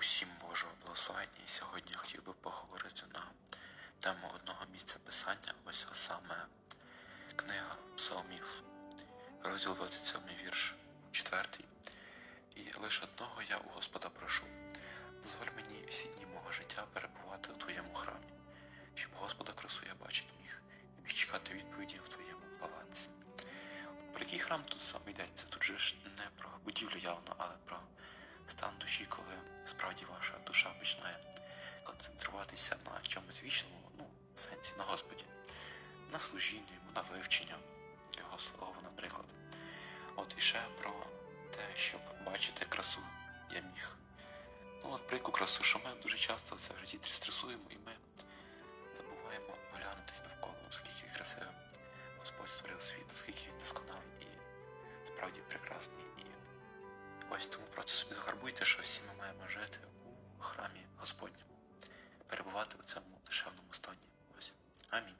Усім Божого благословення. І сьогодні хотів би поговорити на тему одного місця писання, ось саме книга Псалмів, розділ 27 вірш, 4. І лише одного я у Господа прошу. Дозволь мені всі дні мого життя перебувати у твоєму храмі, щоб Господа красу я бачити міг і міг чекати відповіді в твоєму палаці. Про який храм тут саме йдеться? Тут же ж не про будівлю справді ваша душа починає концентруватися на чомусь вічному, ну, в сенсі на Господі, на служінні, на вивчення його слова, наприклад. От і ще про те, щоб бачити красу, я міг. Ну, от про яку красу, що ми дуже часто це в житті стресуємо, і ми забуваємо оглянутись навколо, скільки красивим Господь створив світ, ось тому просто собі загарбуйте, що всі ми маємо жити у храмі Господньому, перебувати у цьому душевному стані. Ось. Амінь.